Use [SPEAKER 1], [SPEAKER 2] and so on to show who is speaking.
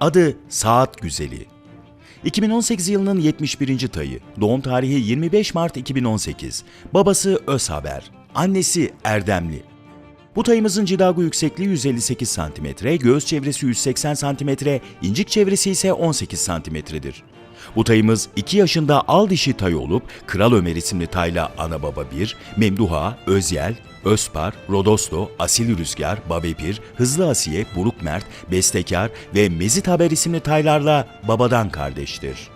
[SPEAKER 1] Adı Saat Güzeli. 2018 yılının 71. tayı, doğum tarihi 25 Mart 2018, babası Öz Haber, annesi Erdemli, bu tayımızın cidago yüksekliği 158 cm, göğüs çevresi 180 cm, incik çevresi ise 18 cm'dir. Bu tayımız 2 yaşında al dişi tay olup Kral Ömer isimli tayla ana baba 1, Memduha, Özyel, Özpar, Rodosto, Asil Rüzgar, Babepir, Hızlı Asiye, Buruk Mert, Bestekar ve Mezit Haber isimli taylarla babadan kardeştir.